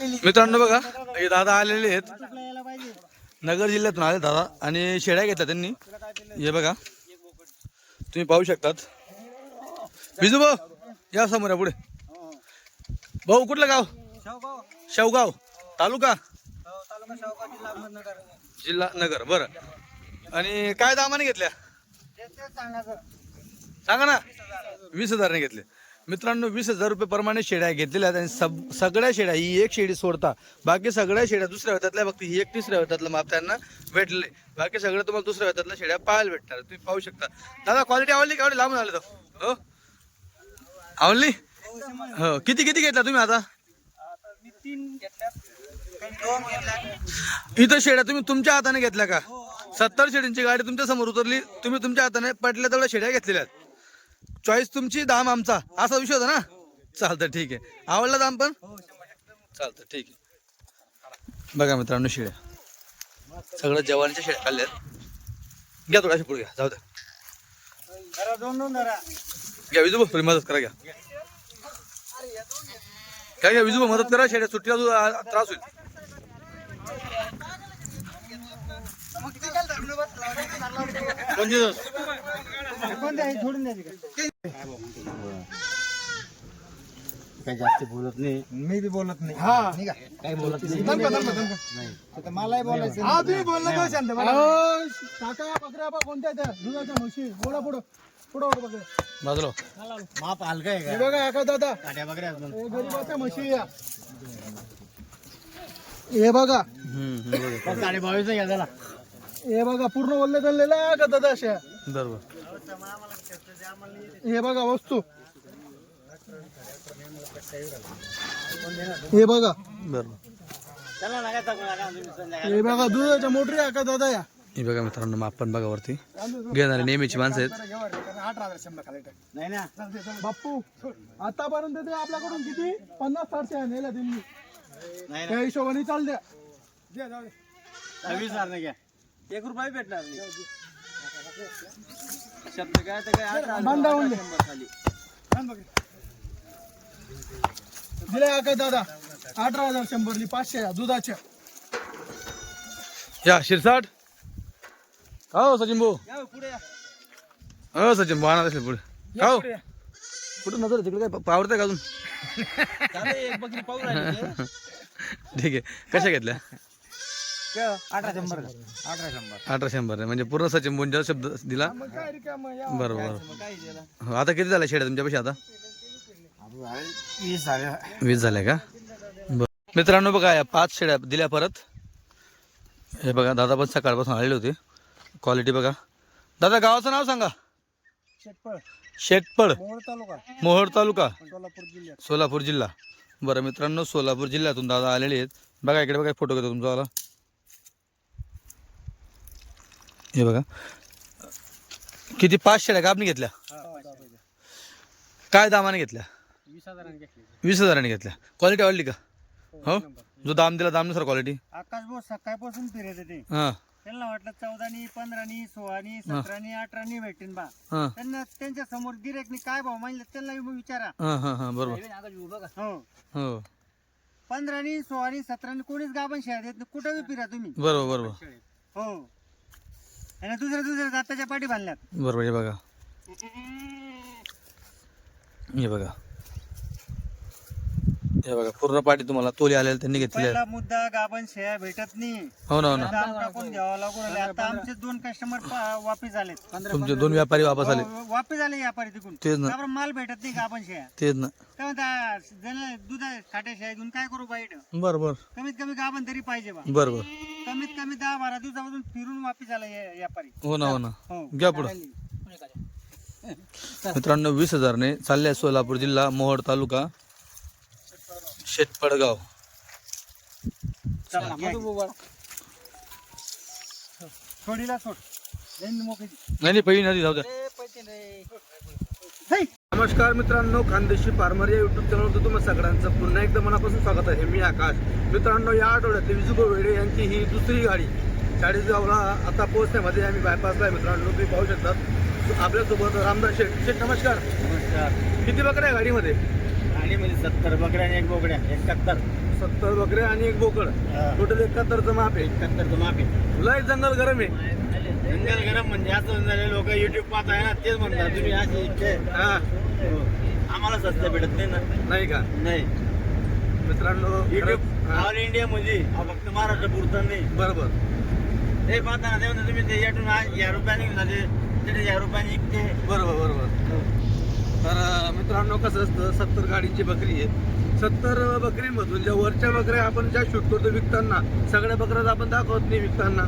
मित्रांनो बघा हे दादा आलेले आहेत. नगर जिल्ह्यातून आले दादा आणि शेळ्या घेतल्या त्यांनी. हे बघा तुम्ही पाहू शकतात. विजू भाऊ या समोर या पुढे. भाऊ कुठलं गाव? शेवगाव तालुका? जिल्हा नगर बरं. आणि काय दामाने घेतल्या? सांगा ना. वीस हजारने घेतले. मित्रांनो वीस हजार रुपये प्रमाणे शेड्या घेतलेल्या आहेत आणि सब सगळ्या शेड्या ही एक शेडी सोडता बाकी सगळ्या शेड्या दुसऱ्या वेतातल्या फक्त ही एक तिसऱ्या वेतातलं माप त्यांना भेटले. बाकी सगळं तुम्हाला दुसऱ्या वेतातल्या शेड्या पाहायला भेटणार. तुम्ही पाहू शकता. दादा क्वालिटी आवडली का? आवडली लांबून आले तर. हो? आवडली? हो. किती किती घेतला तुम्ही आता? इथं शेड्या तुम्ही तुमच्या हाताने घेतल्या का? सत्तर शेडींची गाडी तुमच्यासमोर उतरली तुम्ही तुमच्या हाताने पटल्या तेवढ्या शेड्या घेतलेल्या आहेत. चॉईस तुमची दाम आमचा. असा विषय होता ना? चालतं ठीक आहे. आवडला दाम पण? चालतं ठीक आहे. बघा मित्रांनो शिळ्या. सगळं जवानीच्या शिळ्या खाल्ल्यात घ्या थोडा पुढे घ्या. जाऊ द्या घ्या विजू भाऊ, थोडी मदत करा घ्या. काय घ्या विजू मदत करा. शेड्या सुट्टीला त्रास होईल. काही जास्त बोलत नाही. मी बी बोलत नाही. काही बोलत नाही. आता मलाही बोलायचं हा तुम्ही बोललं का शांत काका बकऱ्या बा कोणत्या त्या? दुधाच्या म्हशी. पुढं पुढं. पुढं पुढं बघा बाजूला. माप हलका आहे हे का बघा दादा. काट्या बकऱ्या गरीबाच्या म्हशी या. हे बघा. साडे बावीस घ्या त्याला? हे बघा पूर्ण बोलले चाललेला का दादा अशा? बरोबर हे बघा वस्तू. हे बघा. बरोबर चला नका टाकू नका तुम्ही संध्याकाळी. हे बघा दुधाच्या मोटरी आहे का दादा या? हे बघा मित्रांनो माप पण बघा वरती. घेणारे नेहमीची माणसं आहेत. नाही ना बाप्पू आतापर्यंत ते आपल्याकडून किती? पन्नास साठशे नेल्या त्यांनी नाही त्या हिशोबाने चाल द्या. ना वीस हजार नाही घ्या. एक रुपया भेटणार नाही. शब्द काय तर काय दे. शंभर खाली. दिले का दादा. अठरा हजार शंभरली पाचशे या दुधाच्या. या शिरसाट. हो सचिन भाऊ. या पुढे या. हो सचिन भाऊ आणा असेल पुढे. हो पुढे या. कुठं नजर आहे? तिकडे काय पावरतंय का अजून? चालेल, एक बकरी पाहू राहिली ते. ठीक आहे. कशा घेतल्या? अठरा शंभर अठरा शंभर. अठरा शंभर आहे. म्हणजे पूर्ण सचिन भाऊंचा शब्द दिला? बरोबर मग काय दिलं हो आता किती झाल्या शेड्या तुमच्या पैसे आता वीस झाले. वीस झाल्या का? बरं. मित्रांनो बघा या पाच शेड्या दिल्या परत. हे बघा दादा पण सकाळपासून आलेले होते. क्वालिटी बघा. दादा गावाचं नाव सांगा. शेटपळ. शेटपळ. मोहोळ तालुका. मोहोळ तालुका. सोलापूर जिल्ह्यात. सोलापूर जिल्हा. बरं मित्रांनो सोलापूर जिल्ह्यातून दादा आलेले आहेत. बघा इकडे बघा फोटो घेतो तुमचा हे बघा. किती? पाच शेड्या कापणी घेतल्या? काय दामाने घेतल्या? वीस हजारांनी घेतली वीस हजाराने घेतल्या. क्वालिटी आवडली का? हो? जो दाम दिला दाम सर क्वालिटी आकाश भाऊ सकाळपासून फिरत होते. हां. त्यांना वाटलं चौदानी पंधरानी सोळानी सतरानी अठरानी भेटेन बा. हां. त्यांना त्यांच्यासमोर गिरेकनी काय भाव मानले त्यांना विचारा. हां हां हां बरोबर. हो. हो. पंधरानी सोळानी सतरानी कोणीच गाभण शेळ्या देत नाही. कुठं बी फिरा तुम्ही. बरोबर बरोबर. हो. आणि दुसऱ्या दुसऱ्या जाताच्या पाठी बांधल्यात. बरोबर हे बघा. हे बघा. हे बघा पूर्ण पाठी तुम्हाला तोली आलेले त्यांनी. पहिला मुद्दा गाभण शेळ्या भेटत नाही. हो ना हो ना. दाम टाकून घ्यावा लागून राहिले. आता आमचे दोन कस्टमर वापिस झाले तुमचे दोन व्यापारी वापस आले. वापिस झाले व्यापारी तिकून तेच ना. त्यावर माल भेटत नाही गाभण शेळ्या. तेच ना. काय म्हणता दूध खाट्या शेळ्या घेऊन काय करू बाईट बरं बरं. कमीत कमी गाभण तरी पाहिजे बा. बरं बरं. कमीत कमी दहा बारा दिवसापासून फिरून वापिस आला व्यापारी. हो ना हो ना. हो. घ्या पुढं. मित्रांनो वीस हजारने चालले सोलापूर जिल्हा मोहोळ तालुका. शेटपडगाव चला, घ्या. सोडीला सोड. जाईन मोकळी. नाही नाही पहिली नदी जाऊ द्या. हे! नमस्कार मित्रांनो खानदेशी फार्मर या युट्यूब चॅनलवर तुम्हाला सगळ्यांचं पुन्हा एकदा मनापासून स्वागत आहे. मी आकाश. मित्रांनो या आठवड्यातली विजुगो वेडे यांची ही दुसरी गाडी चाळीसगावला आता पोहोचण्यामध्ये आम्ही बायपासला आहे. मित्रांनो तुम्ही पाहू शकतात. आपल्यासोबत रामदास शेठ. शेठ नमस्कार. नमस्कार. किती बकऱ्या आहे गाडीमध्ये? म्हणजे सत्तर बकऱ्या आणि एक बोकड्या एकाहत्तर. सत्तर बकरे आणि एक बोकड. टोटल एकाहत्तरचं माप आहे. एकाहत्तरचं माफी एक जंगल गरम आहे. जंगल गरम म्हणजे असं झाले लोक युट्यूब पाहताय ना तेच म्हणतात तुम्ही अशी इतके हा. हो. आम्हाला स्वस्त भेटत नाही ना. नाही का? नाही. मित्रांनो युट्यूब हा, ऑल इंडिया मध्ये हा फक्त महाराष्ट्र पुरतं नाही. बरोबर. ते पाहताना ते म्हणतात तुम्ही ते यातून आ- या रुपयाने घेऊन जाते तिथे या रुपयाने इकते बरोबर बरोबर. तर मित्रांनो कसं असतं सत्तर गाडीची बकरी आहे. सत्तर बकरीमधून ज्या वरच्या बकऱ्या आपण ज्या शूट करतो विकताना सगळ्या बकऱ्या आपण दाखवत नाही विकताना.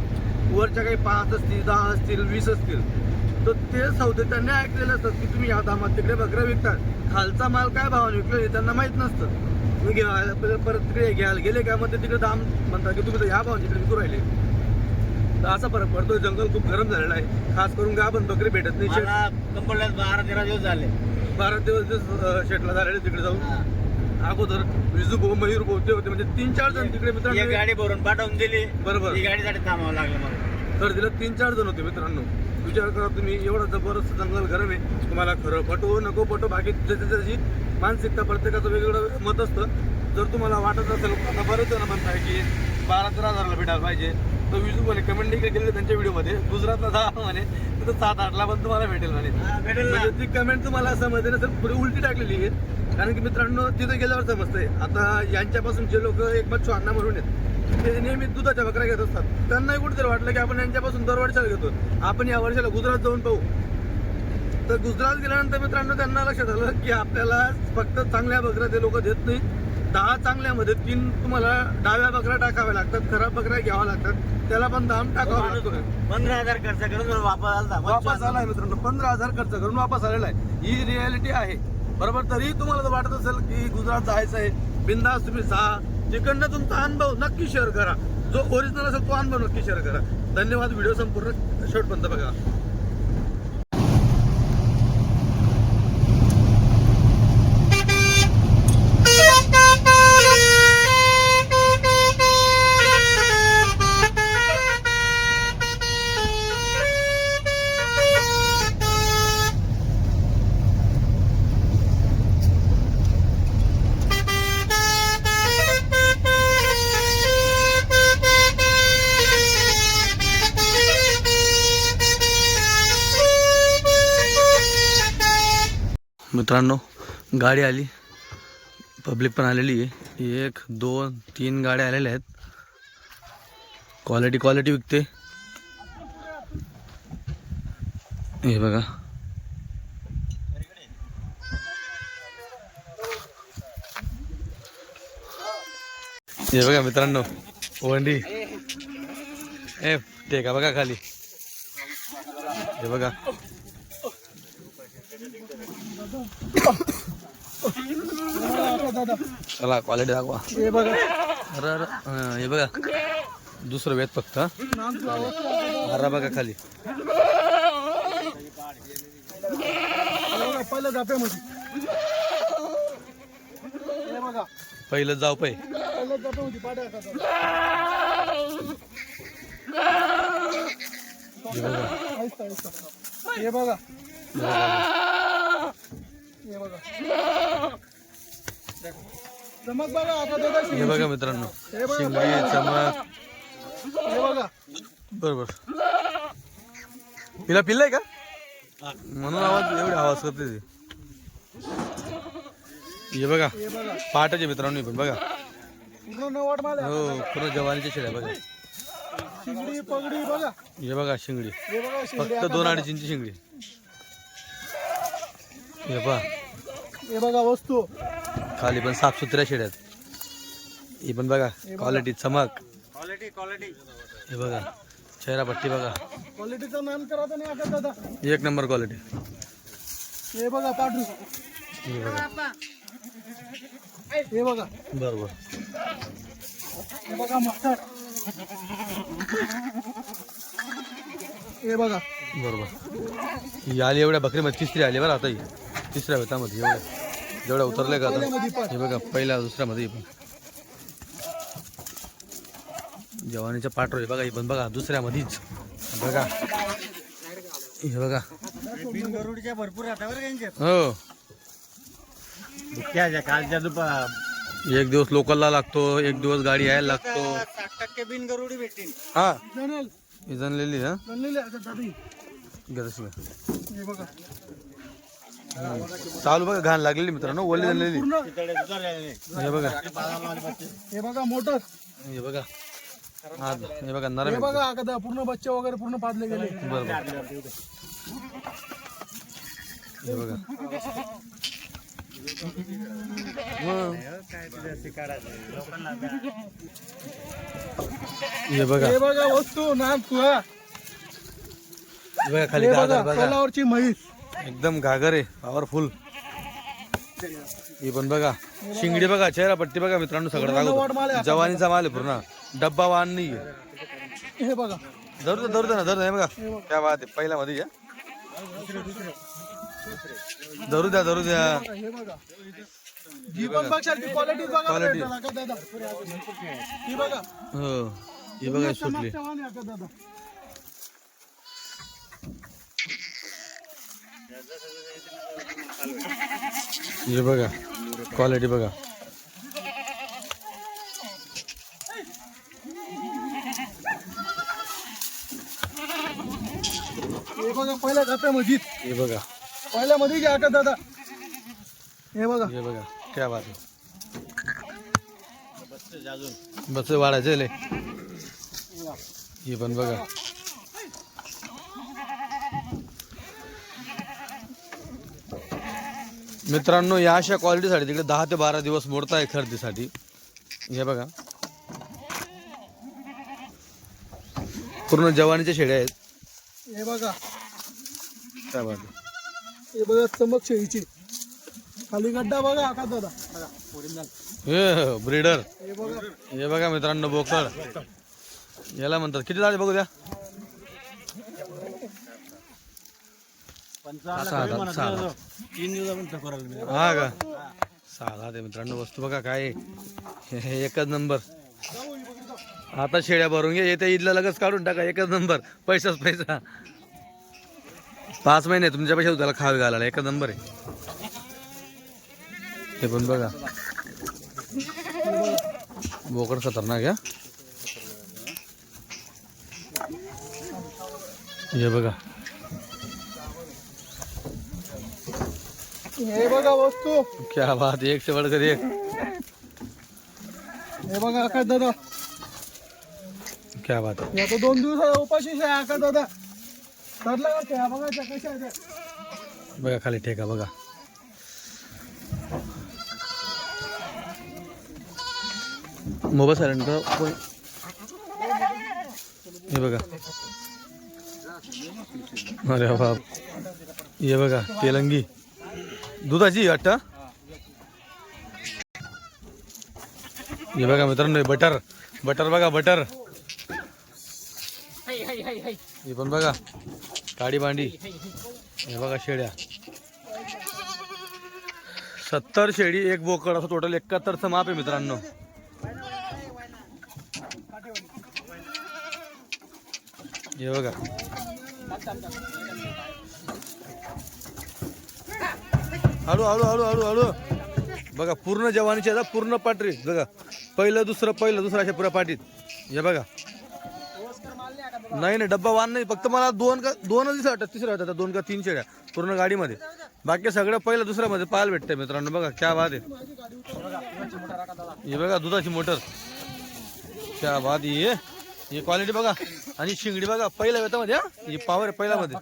वरच्या काही पाच असतील दहा असतील वीस असतील. तर ते सौदे त्यांनी ऐकलेले असतात की तुम्ही या दामात तिकडे बकऱ्या विकतात खालचा माल काय भावाने विकलो हे त्यांना माहीत नसतं. तुम्ही घ्या परत तिकडे घ्यायला गेले काय मग ते तिकडे दाम म्हणतात की तुम्ही तर ह्या भावाने तिकडे विकू राहिले. तर असा फरक पडतोय. जंगल खूप गरम झालेलं आहे. खास करून गाभण बकरी भेटत नाही. शेट बारा तेरा दिवस झाले. बारा दिवस अं, शेटला झालेले तिकडे जाऊन अगोदर विजू भाऊ मयूर भाऊ ते होते म्हणजे तीन चार जण तिकडे एक मित्रांनो. गाडी भरून पाठवून दिली. बरोबर. ती गाडीसाठी थांबावं लागलं मला. तर तिला तीन चार जण होते मित्रांनो. विचार करा तुम्ही एवढं जबरदस्त जंगल गरम आहे. तुम्हाला खरं पटो नको पटो बाकी ज्याची त्याची मानसिकता प्रत्येकाचं वेगवेगळं मत असतं. जर तुम्हाला वाटत असेल आता बरेच जण म्हणताय की बारा तेरा हजारला भेटायला पाहिजे. तर विजू म्हणे कमेंट देखील केले त्यांच्या व्हिडिओमध्ये गुजरातला जा म्हणे तिथं सात आठला पण तुम्हाला भेटेल म्हणे. भेटेल ना. म्हणजे ती कमेंट तुम्हाला असं मध्ये नसेल थोडी उलटी टाकलेली आहे. कारण की मित्रांनो तिथे गेल्यावर समजतंय. आता यांच्यापासून जे लोक एक बच्चू अण्णा म्हणून आहेत ते नेहमी दुधाच्या बकऱ्या घेत असतात. त्यांनाही कुठेतरी वाटलं की आपण यांच्यापासून दर वर्षाला घेतो आपण या वर्षाला गुजरात जाऊन पाहू. तर गुजरात गेल्यानंतर मित्रांनो त्यांना लक्षात आलं की आपल्याला फक्त चांगल्या बकऱ्या ते लोक देत नाही दहा चांगल्यामध्ये तीन तुम्हाला डाव्या बकऱ्या टाकाव्या लागतात खराब बकऱ्या घ्याव्या लागतात. त्याला पण दाम टाकावा लागतो. पंधरा हजार खर्च करून वापस आला वापस आलाय मित्रांनो पंधरा हजार खर्च करून वापस आलेला आहे. ही रियालिटी आहे. बरोबर? तरी तुम्हाला जर वाटत असेल की गुजरात जायचं आहे. बिंदास तुम्ही जा. तिकडनं तुमचा अनुभव नक्की शेअर करा. जो ओरिजिनल असेल तो अनुभव नक्की शेअर करा. धन्यवाद. व्हिडिओ संपूर्ण शेवटपर्यंत बघा. मित्रांनो गाडी आली. पब्लिक पण आलेली आहे. एक दोन तीन गाड्या आलेल्या आहेत. क्वालिटी क्वालिटी विकते. हे बघा. हे बघा मित्रांनो वंडी ए टेका बघा खाली. हे बघा. चला क्वालिटी दाखवा. हे बघा. अरे अरे हं, बघा. दुसरं वेत फक्त. अरे बघा खाली. जाप्यामध्ये हे बघा. पहिलं जाऊ पाड्या येतात हे बघा. हे बघा. बघा चमक बघा आता दादा हे बघा मित्रांनो शिंगडी चमक. हे बघा. बरोबर. तिला पिल्लंय का? म्हणून आवाज एवढे आवाज करते ते. हे बघा पहाटाचे मित्रांनो पण बघा. पूर्ण माल आहे. हो पूर्ण जवानीच्या शेळ्या बघा. शिंगडी पगडी बघा. हे बघा शिंगडी. हे बघा शिंगडी. फक्त दोन अडीच इंची शिंगडी. हे पहा. हे बघा वस्तू. खाली पण साफसुथऱ्या शेड्यात. हे पण बघा क्वालिटी चमक. क्वालिटी क्वालिटी हे बघा चेहरा पट्टी बघा क्वालिटीचं नाम करायचं नाही आता दादा. एक नंबर क्वालिटी हे बघा पाठू हे बघा. हे बघा. बरोबर. हे बघा मस्तर. हे बघा. बरोबर. ही आली एवढ्या बकरीमध्ये तिसरी आली बरं आता ही. तिसऱ्या वेतामध्ये एवढ्या. जेवढ्या उतरल्या का आता? हे बघा पहिल्या दुसऱ्यामध्ये पण जवानीच्या पाठरो हे बघा ही पण बघा दुसऱ्यामध्येच बघा. हे बघा. भरपूर त्यांच्या हो दुःख्याच्या कालच्या दुपार एक दिवस लोकलला लागतो एक दिवस गाडी यायला लागतो. साठ टक्के बिनगरुडी भेटतील. हा. जनेल. ही हा. हे बघा. चालू बघा घाण लागलेली मित्रांनो ओली पूर्ण. हे बघा. हे बघा मोटर. हे बघा. हा हे बघा नरम हे आहे. बघा आता पूर्ण बच्चे वगैरे पूर्ण पाडले गेले. बरोबर हे बघा. मग. हे बघा. हे बघा वस्तू नाम तुहा हे बघा खाली बघा. कोलावरची म्हैस. एकदम घागर आहे पॉवरफुल हे पण बघा शिंगडी बघा चेहरा पट्टी बघा मित्रांनो सगळं दाखवतो. जवानीचा माल आहे पूर्ण. डब्बा वाहन नाही हे बघा. धरू धरू ना धरू हे बघा. क्या बात आहे पहिल्या मध्ये या धरू द्या धरू द्या. क्वालिटी हो हे बघा. सुटली मागच्या वाहन आहे का दादा हे बघा क्वालिटी बघा. हे बघा पहिल्या खात्यामध्ये. हे बघा. पहिल्या मध्ये घ्या का दादा. हे बघा. हे बघा क्या बात बस वाढायचे हे पण बघा. मित्रांनो या अशा क्वालिटीसाठी तिकडे दहा ते बारा दिवस मोडताय खरेदीसाठी. हे बघा. पूर्ण जवानीच्या शेड्या आहेत. हे बघा. काय आहे. हे बघा चमक शेळीची. खाली गड्डा बघा का दादा हे ब्रीडर. हे बघा. हे बघा मित्रांनो बोकड. याला म्हणतात. किती झाले बघू द्या? दिवसापर्यंत हा का? ते मित्रांनो वस्तू बघा काय आहे. एकच नंबर. आता शेळ्या भरून घे येत्या ईदला लगेच काढून टाका एकच नंबर. पैसाच पैसा. पाच महिने तुमच्या पैसे त्याला खावे घालायला एकच नंबर आहे. हे पण बघा. बोकड खतरनाक आहे हा. हे बघा. हे बघा वस्तू. क्या बात एक से बढ़कर एक. हे बघा का दादा. क्या बात आहे या तर दोन दिवस उपाशी आहे का दादा. ठरलं का त्या बघा त्या कशा आहेत. त्या. बघा खाली ठेका बघा. मोबाईल सायलेंट करा हे बघा. अरे बाप. हे बघा तेलंगी. दुधाची वाटत हे? बघा मित्रांनो हे बटर. बटर बघा बटर. हे पण बघा काडी भांडी हे बघा शेड्या. सत्तर शेळी एक बोकड असं टोटल एकाहत्तरचं माप आहे मित्रांनो. हे बघा. हळू हळू हळू हळू हळू. बघा पूर्ण जवानीची आता पूर्ण पाटरी. बघा पहिलं दुसरं पहिलं दुसरं अशा पुऱ्या पाटीत. हे बघा. नाही नाही डब्बा वान नाही फक्त मला दोन का दोनच दिवस वाटतात तिसऱ्या वाटतात दोन का तीन शेड्या पूर्ण गाडीमध्ये. बाकी सगळं पहिलं दुसऱ्यामध्ये पाहायला भेटतंय मित्रांनो. बघा क्या बात आहे. हे बघा दुधाची मोटर. क्या बात आहे ही क्वालिटी बघा. आणि शिंगडी बघा पहिल्या वेतामध्ये हा. ही पावर आहे पहिल्यामध्ये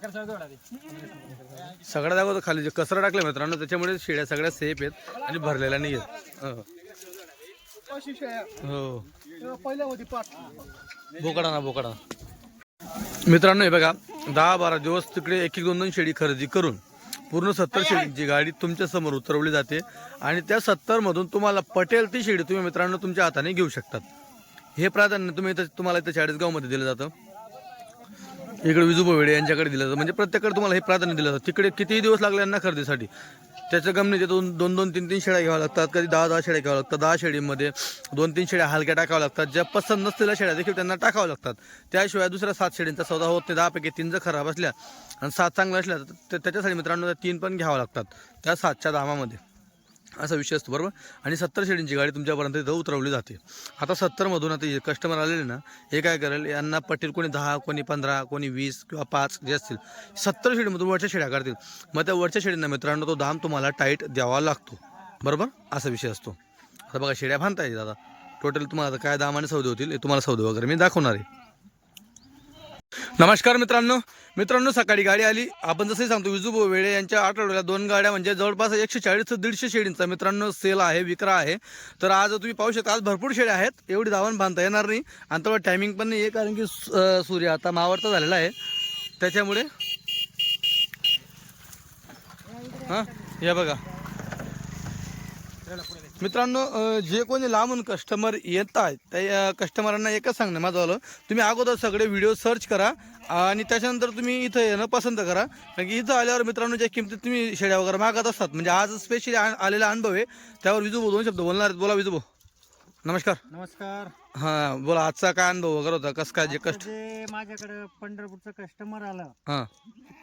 सगळ्या दाखवतो खाली. जे कचरा टाकला मित्रांनो त्याच्यामुळे शेळ्या सगळ्या सेफ आहेत आणि भरलेल्या नाही आहेत. हो. हो. बोकडा ना बोकडा मित्रांनो हे बघा दहा बारा दिवस तिकडे एक एक दोन दोन शेळी खरेदी करून पूर्ण सत्तर शेळींची गाडी तुमच्यासमोर उतरवली जाते आणि त्या सत्तर मधून तुम्हाला पटेल ती शेळी तुम्ही मित्रांनो तुमच्या हाताने घेऊ शकतात. हे प्राधान्य तुम्ही इथं तुम्हाला इथं चाळीसगावमध्ये दिलं जातं. इकडे विजू वेडे यांच्याकडे दिलं जातं. म्हणजे प्रत्येकाकडे तुम्हाला हे प्राधान्य दिलं जातं. तिकडे कितीही दिवस लागले यांना खरेदीसाठी त्याच्या गमनीचे दोन दोन दोन तीन तीन शेळ्या घ्याव्या लागतात. कधी दहा दहा शेळ्या घ्याव्या लागतात. दहा शेळीमध्ये दोन तीन शेळ्या हलक्या टाकाव्या लागतात. ज्या पसंत नसलेल्या शेळ्या देखील त्यांना टाकाव्या लागतात. त्याशिवाय दुसऱ्या सात शेळींचा सौदा होत नाही. दहापैकी तीन जर खराब असल्या आणि सात चांगल्या असल्या तर त्याच्यासाठी मित्रांनो त्या तीन पण घ्याव्या लागतात. त्या सातच्या दामामध्ये. असा विषय असतो बरोबर? आणि सत्तर शेडींची गाडी तुमच्यापर्यंत इथं उतरवली जाते. आता सत्तरमधून आता कस्टमर आलेले ना हे काय करेल? यांना पटेल कोणी दहा कोणी पंधरा कोणी वीस किंवा पाच जे असतील सत्तर शेडीमधून वरच्या शेड्या काढतील. मग त्या वरच्या शेडींना मित्रांनो तो दाम तुम्हाला टाईट द्यावा लागतो. बरोबर? असा विषय असतो. आता बघा शेड्या बांधता येईल दादा. टोटल तुम्हाला आता काय दाम आणि सौदे होतील हे तुम्हाला सौदे वगैरे मी दाखवणार आहे. नमस्कार मित्रांनो. मित्रांनो सकाळी गाडी आली. आपण जसंही सांगतो विजूभाऊ वेळे यांच्या आठवड्याला दोन गाड्या म्हणजे जवळपास एकशे चाळीस ते दीडशे शेडींचा मित्रांनो सेल आहे विक्रा आहे. तर आज तुम्ही पाहू शकता आज भरपूर शेड्या आहेत. एवढी धावण बांधता येणार नाही. आणि तेव्हा टायमिंग पण नाही आहे कारण की सूर्य आता मावळता झालेला आहे. त्याच्यामुळे हां या बघा. मित्रांनो जे कोणी लांबून कस्टमर येत आहेत त्या कस्टमरांना एकच सांगणं माझं झालं तुम्ही अगोदर सगळे व्हिडिओ सर्च करा आणि त्याच्यानंतर तुम्ही इथं येणं पसंत करा. कारण की इथं आल्यावर मित्रांनो ज्या किमतीत तुम्ही शेड्या वगैरे मागत असतात म्हणजे आज स्पेशली आलेला अनुभव आहे त्यावर विजू दोन शब्द बोलणार आहेत. बोला विजू नमस्कार. नमस्कार. हां बोला आजचा काय अनुभव वगैरे होता? कसं काय जे कस्ट जे माझ्याकडे पंढरपूरचं कस्टमर आलं हां.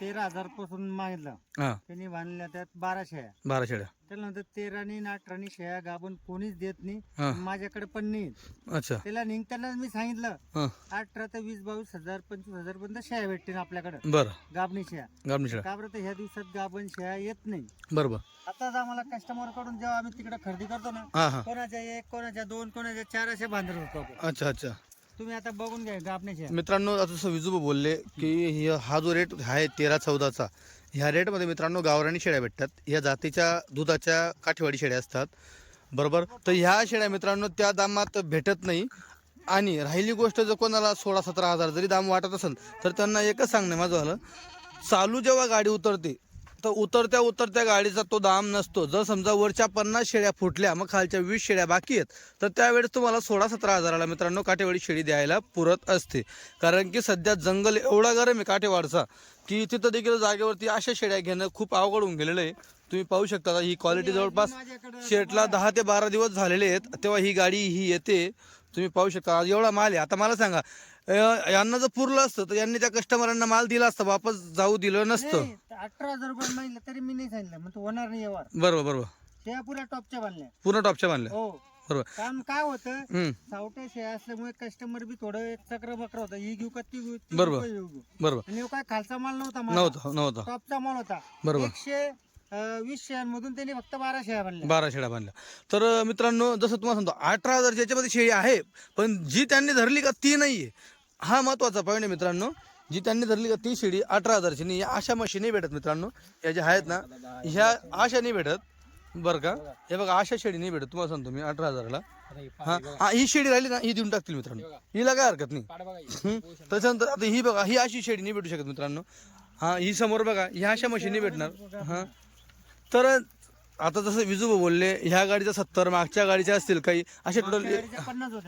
तेरा हजारपासून मागितलं. हां. त्यांनी बांधल्या त्यात बारा शेळ्या बारा शेड्या. त्यानंतर तेरानी आणि अठरानी शेळ्या गाबून कोणीच देत हा. नाही माझ्याकडे पण नाही अच्छा. त्याला निघताना मी सांगितलं हां. अठरा ते वीस बावीस हजार पंचवीस हजार पर्यंत शेळ्या भेटतील आपल्याकडे. बरं. गाबणी शेळ्या. गाबणी शेड्या का बरं तर ह्या दिवसात गाबण शेळ्या येत नाही. बरोबर. आताच आम्हाला कस्टमरकडून जेव्हा आम्ही तिकडे खरेदी करतो ना हां हां. कोणाच्या एक कोणाच्या दोन कोणाच्या चार असे बांधत होतो आपण. अच्छा अच्छा. तुम्ही आता बघून घ्या गाबणी शेळ्या. मित्रांनो आता जसं आहे की हि- हा जो रेट आहे तेरा चौदाचा ह्या रेटमध्ये मित्रांनो गावराणी शेळ्या भेटतात. ह्या जातीच्या दुधाच्या काठीवाडी शेळ्या असतात. बरोबर? तर ह्या शेळ्या मित्रांनो त्या दामात भेटत नाही. आणि राहिली गोष्ट जर कोणाला सोळा सतरा हजार जरी दाम वाटत असेल तर त्यांना एकच सांगणे माझं झालं. चालू जेव्हा गाडी उतरते तर उतरत्या उतरत्या गाडीचा तो दाम नसतो. जर समजा वरच्या पन्नास शेळ्या फुटल्या मग खालच्या वीस शेळ्या बाकी आहेत तर त्यावेळेस तुम्हाला सोळा सतरा हजाराला मित्रांनो काठेवाडी शेळी द्यायला पुरत असते. कारण की सध्या जंगल एवढा गरम आहे काठेवाडचा की तिथं देखील जागेवरती अशा शेळ्या घेणं खूप अवघड होऊन गेलेलं आहे. तुम्ही पाहू शकता ही क्वालिटी जवळपास शेटला दहा ते बारा दिवस झालेले आहेत. तेव्हा ही गाडी ही येते. तुम्ही पाहू शकता एवढा माल आहे. आता मला सांगा यांना जर पुरलं असतं तर यांनी त्या कस्टमरांना माल दिला असता वापस जाऊ दिलं नसतं. अठरा हजार रुपये मागितलं तरी मी नाही सांगितलं तो होणार नाही बरोबर बरोबर. शेळ्या पुऱ्या टॉपच्या बांधल्या. पूर्ण टॉपच्या बांधल्या. हो. बरोबर. काम काय होतं हम्म, सावट्या शेळ्या असल्यामुळे कस्टमर बी थोडं एक चक्र बकर होता. ही घेऊ का ती घेऊ ती बरोबर. घेऊ, ती घेऊ. बरोबर. आणि ह्यो काय खालचा माल नव्हता माल नव्हतं नव्हतं. टॉपचा माल होता. बरोबर. एकशे अं, वीस शेळ्यांमधून त्यांनी फक्त बारा शेळ्या बांधल्या. बारा शेळ्या बांधल्या. तर अं, मित्रांनो जसं तुम्हाला सांगतो अठरा हजार ज्याच्यामध्ये शेळी आहे पण जी त्यांनी धरली का ती नाही आहे हा महत्त्वाचा पॉईंट आहे मित्रांनो जी त्यांनी धरली का ती शिडी अठरा हजारची नाही या अशा म्हशी नाही भेटत मित्रांनो. या ज्या आहेत ना ह्या अशा नाही भेटत बरं का? हे बघा अशा शेडी नाही भेटत तुम्हाला सांगतो मी अठरा हजाराला. हा हा ही शेडी राहिली ना ही देऊन टाकतील मित्रांनो. हिला काय हरकत नाही. त्याच्यानंतर आता ही बघा ही अशी शेडी नाही भेटू शकत मित्रांनो. हा ही समोर बघा ह्या अशा मशीन नाही भेटणार. हा. तर आता जसं विजू बोलले ह्या गाडीच्या सत्तर मागच्या गाडीच्या असतील काही असे टोटल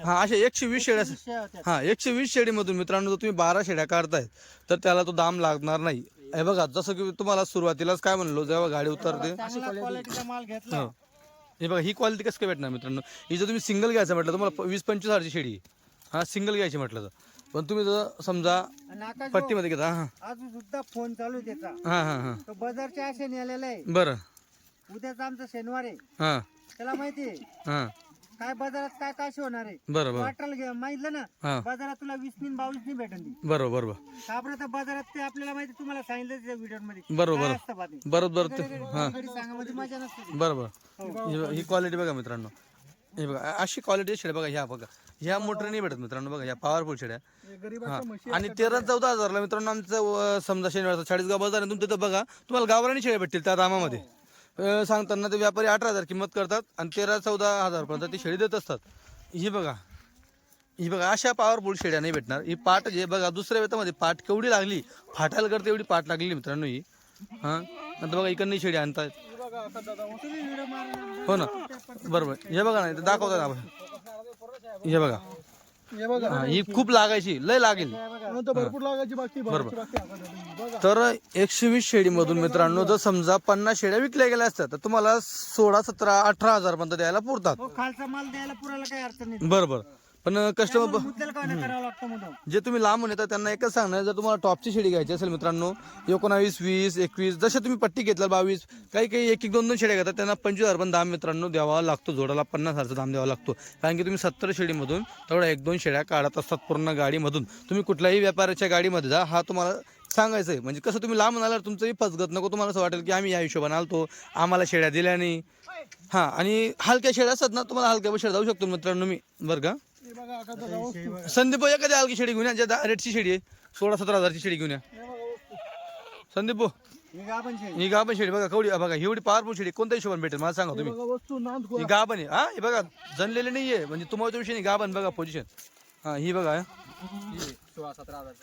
हा असे एकशे वीस शेड्या होत्या. हा एकशे वीस शेडीमधून मित्रांनो जर तुम्ही बारा शेड्या काढताय तर त्याला तो दाम लागणार नाही. हे बघा जसं की तुम्हाला सुरुवातीलाच काय म्हणलो जेव्हा गाडी उतरते चांगला क्वालिटीचा माल घेतला. हे. बघा ही क्वालिटी कसं काय भेटणार मित्रांनो? ही जर तुम्ही सिंगल घ्यायचं म्हटलं तुम्हाला वीस पंचवीस हजारची शेडी. हा सिंगल घ्यायची म्हटलं तर. पण तुम्ही जर समजा पट्टीमध्ये घेता हा. अजून सुद्धा फोन चालू त्याचा. हा हा हा. बाजारच्या आहे. बरं. उद्याचा आमचा शनिवार आहे हा. त्याला माहिती आहे हा. काय बाजारात काय काय होणार आहे? बरं बरं. वाटल माहितलं ना? हा. बाजारात तुला वीस तीन बावीस नाही भेटन ती. बरोबर बरोबर. का बरं तर बाजारात ते आपल्याला माहिती तुम्हाला सांगितलं व्हिडिओमध्ये बरोबर काय असतं बातमी बरोबर ते हा. घरी सांगामध्ये मजा नसते ती. बरोबर. ही. बघा- ही क्वालिटी बघा मित्रांनो. हे बघा अ- अशी क्वालिटी शेड्या बघा ह्या बघा. ह्या मोटर नाही भेटत मित्रांनो बघा ह्या पॉवरफुल शेड्या. हा आणि तेरा चौदा हजारला मित्रांनो आमचं अ, समजा शनिवारचा चाळीसगाव बाजार आहे तुमचं तर बघा तुम्हाला गावरानी शेळ्या भेटतील त्या दामामध्ये. सांगताना ते व्यापारी अठरा हजार किंमत करतात आणि तेरा चौदा हजारपर्यंत ती शेळी देत असतात. ही बघा. ही बघा अशा पॉवरफुल शेड्या नाही भेटणार. ही पाट जे बघा दुसऱ्या वेतामध्ये पाट केवढी लागली. फाटायला करते एवढी पाट लागली मित्रांनो ही. हां? नंतर बघा इकडनं शेडी आणतात हो ना? बरोबर. हे बघा ना ते दाखवतात ना आपण. हे बघा. हे बघा. हा, ही खूप लागायची लय लागेल. नंतर भरपूर लागायची बाकी भरायची बाकी आता बघा. तर एकशे वीस शेडीमधून मित्रांनो जर समजा पन्नास शेड्या विकल्या गेल्या असतात तर तुम्हाला सोळा सतरा अठरा हजार पर्यंत द्यायला पुरतात. हो खालचा माल द्यायला पुरायला काही अडचण नाही. बरोबर पण कस्टमर मुद्दल काय करावं लागतं म्हणून. जे तुम्ही लांबून येतात त्यांना एकच सांगणार जर तुम्हाला टॉपची शेडी घ्यायची असेल मित्रांनो एकोणावीस वीस एकवीस जसे तुम्ही पट्टी घेतला बावीस काही काही एक एक दोन दोन शेड्या घेतात त्यांना पंचवीस हजार पण दाम मित्रांनो द्यावा लागतो जोडाला पन्नास हजारचा दाम द्यावा लागतो. कारण की तुम्ही सत्तर शेडीमधून तेवढ्या एक दोन शेड्या काढत असतात पूर्ण गाडीमधून. तुम्ही कुठल्याही व्यापाऱ्याच्या गाडीमध्ये जा हा तुम्हाला सांगायचं आहे म्हणजे कसं तुम्ही लांब आल्यावर तुमचंही फसगत नको तुम्हाला असं वाटेल की आम्ही या हिशोबाने आलतो आम्हाला शेड्या दिल्या नाही. हां आणि हलक्या शेड्या असतात ना तुम्हाला हलक्या शेड्या जाऊ शकतो मित्रांनो मी बरं का? संदीप भाऊ एखादी हलकी शेडी घेऊन या ज्या रेटची शेडी आहे. सोळा सतरा हजारची शेडी घेऊन या. हे बघा वस्तू. संदीप भाऊ हे गाभण शेळी. शेडी बघा कवडी बघा एवढी पॉवरफुल शेडी कोणत्या हिशोबाने भेटेल? मला सांगा हे तुम्ही. बघा वस्तू नांद ही गाभण आहे. हा ही बघा जनलेली नाहीये. म्हणजे तुम्हाला विषय नाही गाभण बघा पोझिशन हा ही बघा ही.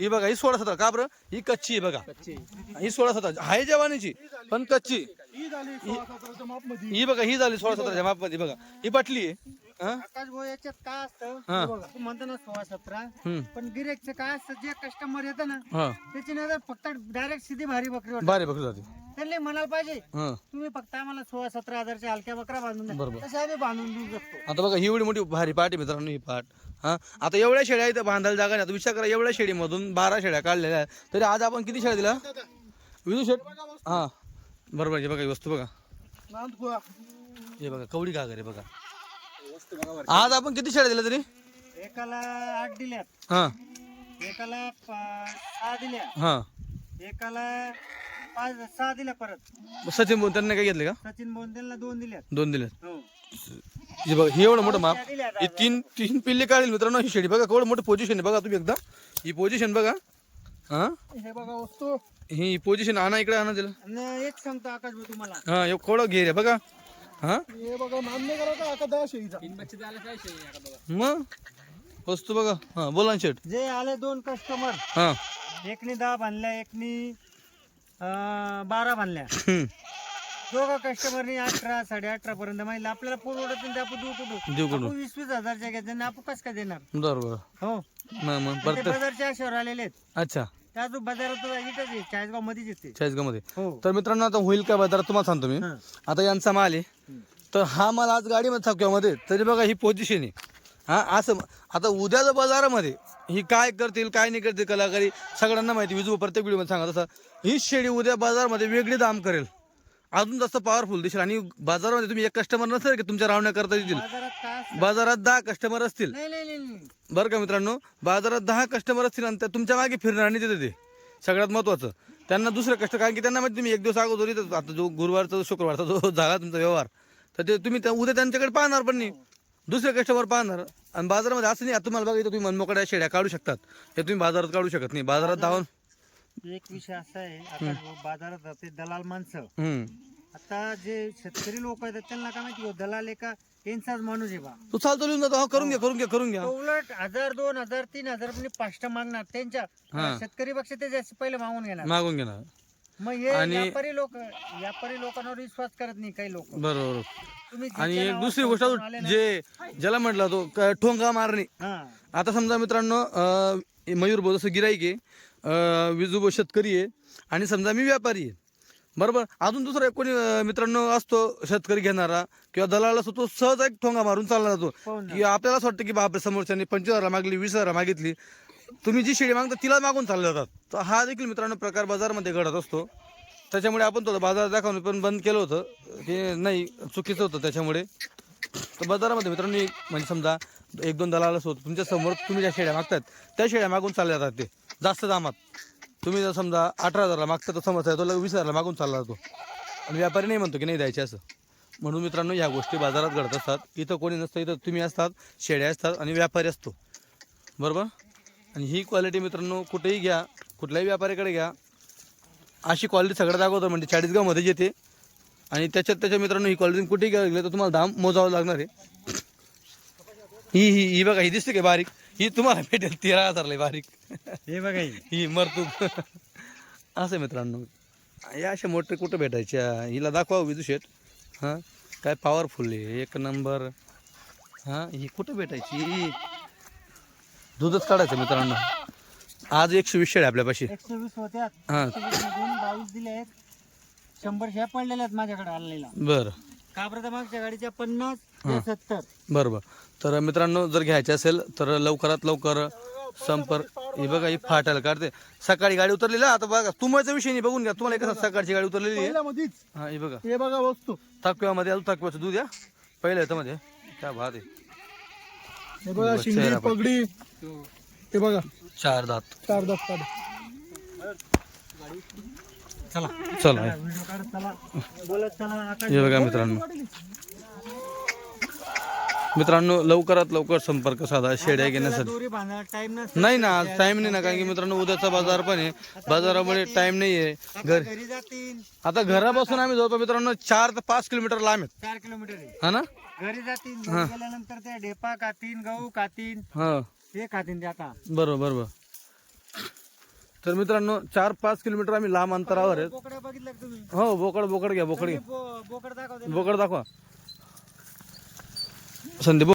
बघा ही सोळा सतरा का बरं? ही कच्ची आहे बघा. ही सोळा सतरा आहे जवानीची पण कच्ची. ही झाली सोळा सतराच्या मापमध्ये ही बघा ही झाली सोळा सतराच्या मापमध्ये बघा. ही पटली आहे? आकाश भाऊ याच्यात काय असतं? हा. तू म्हणतो ना सोळा सतरा हम्म. पण गिरेकचं काय असतं जे कस्टमर येतं ना हा. त्याची नजर फक्त डायरेक्ट सिधी भारी बकरी बारे बघू जाते त्यांनी म्हणायला पाहिजे हा. तुम्ही फक्त आम्हाला सोळा सतरा हजारच्या हलक्या बकरा बांधून द्या. बरोबर. तसे आम्ही बांधून देऊ शकतो. आता बघा ही एवढी मोठी भारी पाट आहे मित्रांनो ही पाट. हा? आता एवढ्या शेड्या इथं बांधायला जागा नाही. आता विचार करा एवढ्या शेडीमधून बारा शेड्या काढलेल्या आहेत. तरी आज आपण किती शेड्या दिल्या? विजू शेड हा. बरोबर बघा ही वस्तू बघा. हे बघा कवडी घागर आहे बघा. आज आपण किती शेड्या दिल्या तरी? एकाला आठ दिल्यात. हा. एकाला पा- सहा दिल्या हा. एकाला पाच सहा दिल्या परत. सचिन बोल त्यांना काय घेतले का? सचिन बोंदेलला दोन दिल्यात. दोन दिले हो. हे बघा हे एवढं मोठं माप. ही तीन तीन पिल्ले काढेल मित्रांनो ही शेडी बघा केवढं मोठं पोझिशन आहे बघा तुम्ही एकदा. ही पोझिशन बघा. हा? हे बघा वस्तू. ही पोझिशन आणा इकडे आणा आणि एक सांगतो आकाश भाऊ तुम्हाला. हा केवढं घेर आहे बघा. हा? हे बघा करायचा आता दहा शेळीचा मग? वस्तू बघा. हा बोला ना शेट जे आले दोन कस्टमर हा. एकनी दहा बांधल्या एकनी अं, बारा बांधल्या हम्म. दोघा कस्टमरनी अठरा साडे अठरा पर्यंत माहिती आपल्याला परवडत नाही ते आपण देऊ कुठं देऊ कुठून? आपण वीस वीस हजारच्या घ्यायचं आणि आपण कसं काय देणार? बरं बरं. हो. मग मग ते परत बाजारच्या आशावर आलेले आहेत. अच्छा. त्या बाजारात चाळीसगाव मध्येच येते. चाळीसगावमध्ये. हो. तर मित्रांनो आता होईल काय बाजारात तुम्हाला सांगतो मी. आता यांचा माल आहे. तर हा माल आज गाडीमध्ये थकव्यामध्ये तरी बघा ही पोझिशन आहे. हा असं आता उद्याच्या बाजारामध्ये ही काय करतील काय नाही करतील कलाकारी सगळ्यांना माहिती विजू प्रत्येक व्हिडिओमध्ये सांगा तसं ही शेळी उद्या बाजारामध्ये वेगळी दाम करेल. अजून जास्त पॉवरफुल दिसेल. आणि बाजारामध्ये तुम्ही एक कस्टमर नसेल की तुमच्या रावण्या करता येतील. बाजारात दहा कस्टमर असतील. बरं का मित्रांनो? बाजारात दहा कस्टमर असतील आणि त्या तुमच्या मागे फिरणार नाही तिथे ते. सगळ्यात महत्वाचं. त्यांना दुसरं कष्ट कारण की त्यांना माहिती तुम्ही एक दिवस अगोदर इथं आता जो गुरुवारचा जो शुक्रवारचा जो झाला तुमचा व्यवहार तर ते तुम्ही त्या- उद्या त्यांच्याकडे पाहणार पण नाही. दुसरे कस्टमर पाहणार. आणि बाजारामध्ये असं नाही आता तुम्हाला बघा इथं तुम्ही मनमोकड्या शेड्या काढू शकतात. हे तुम्ही बाजारात काढू शकत नाही. बाजारात धावून एक विषय असा आहे आता बाजारात जाते दलाल माणसं. आता जे शेतकरी लोक आहेत त्यांना काय माहिती हो, दलाल एका त्यांचाच माणूस आहे बा. तू चालतो लिहून जातो. हा करून घ्या करून घ्या करून घ्या तो उलट हजार दोन हजार तीन हजार पाचटा मागणार. त्यांच्या शेतकरी पक्ष ते जास्त पहिले मागून घेणार. मागून घेणार. मग हे आणि- व्यापारी लोक व्यापारी लोकांवर विश्वास करत नाही काही लोक. बरोबर. तुम्ही आणि एक दुसरी गोष्ट आले ना- जे ज्याला म्हटलं तो क- ठोंगा मारणे. हा. आता समजा मित्रांनो अं, मयूर भाऊ जसं गिराईक आहे अं, शेतकरी आहे आणि समजा मी व्यापारी आहे. बरोबर? अजून दुसरा एक कोणी अं, मित्रांनो असतो शेतकरी घेणारा किंवा दलाल असतो तो सहज एक ठोंगा मारून चालला जातो. हो ना. की आपल्याला असं वाटतं की बापरे समोरच्याने पंचवीस हजार मागली वीस हजार मागितली. तुम्ही जी शेळी मागता तिला मागून चालले जातात. तर हा देखील मित्रांनो प्रकार बाजारामध्ये घडत असतो. त्याच्यामुळे आपण थोडं बाजार दाखवणं पण बंद केलं होतं. की नाही चुकीचं होतं त्याच्यामुळे. तर बाजारामध्ये मित्रांनो एक म्हणजे समजा एक दोन दलाल असतो तुमच्यासमोर तुम्ही ज्या शेळ्या मागतात त्या शेळ्या मागून चालल्या जातात ते. जास्त दामात. तुम्ही जर समजा अठरा हजारला मागता तर समजा तो लगेच वीस हजारला मागून चालला जातो. आणि व्यापारी नाही म्हणतो की नाही द्यायचे असं. म्हणून मित्रांनो ह्या गोष्टी बाजारात घडत असतात. इथं कोणी नसतं इथं तुम्ही असतात शेळ्या असतात आणि व्यापारी असतो. बरोबर? आणि ही क्वालिटी मित्रांनो कुठेही घ्या कुठल्याही व्यापाऱ्याकडे घ्या. अशी क्वालिटी सगळ्यात दाखवतो म्हणजे चाळीसगावमध्ये येते आणि त्याच्यात त्याच्या मित्रांनो ही क्वालिटी कुठेही गेलं तर तुम्हाला दाम मोजावं लागणार आहे. ही ही ही बघा ही दिसते का बारीक? ही तुम्हाला भेटेल तेरा हजारला आहे बारीक हे बघा हे. ही असं आहे मित्रांनो. या अशा मोठे कुठं भेटायच्या? हिला दाखवा विजू शेट हां? काय पॉवरफुल आहे. एक नंबर हां? ही कुठं भेटायची? दूधच काढायचं मित्रांनो. आज एकशे वीस शेळ्या आपल्यापाशी. एकशे वीस होत्या. हां. मधून बावीस दिले आहेत. शंभर शेळ्या पडलेल्या आहेत माझ्याकडे आलेल्या. बरं. काबराच्या मागच्या गाडीच्या पन्नास सत्तर बरोबर. तर मित्रांनो जर घ्यायचे असेल तर लवकरात लवकर संपर्क हे बघा ही फाटायला काढते सकाळी गाडी उतरलेली आहे. आता बघा तुमचा विषय नाही बघून घ्या. तुम्हाला कसं सकाळची गाडी उतरलेली आहे. हा हे बघा. हे बघा वस्तू. थकव्यामध्ये अजून थकव्याचं दूध या पहिल्या ह्याच्यामध्ये काय भात आहे. हे बघा बघा, शिंगी चेहरा बघ. पगडी. हे बघा. चार दात. चार दात काढ. चला. चला. बोलत चला. हे बघा मित्रांनो. मित्रांनो लवकरात लवकर संपर्क साधा शेड्या घेण्यासाठी. टाइम नाही ना आज टाइम नाही ना कारण की मित्रांनो उद्याचा बाजार पण आहे. बाजारामुळे टाइम नाही आहे घर आता घरापासून आम्ही जवळपास मित्रांनो चार ते पाच किलोमीटर लांब आहेत. चार किलोमीटर आहे. हा ना? घरी जातील. घरी गेल्यानंतर ते ढेपा खातीन गहू हा. हे खातीन ते आता. बरोबर बरोबर. तर मित्रांनो चार पाच किलोमीटर आम्ही लांब अंतरावर आहेत. बोकड्या बघितलं का तुम्ही? हो बोकड बोकड घ्या बोकड घ्या. बो- बोकड दाखवते बोकड दाखवा. संदीप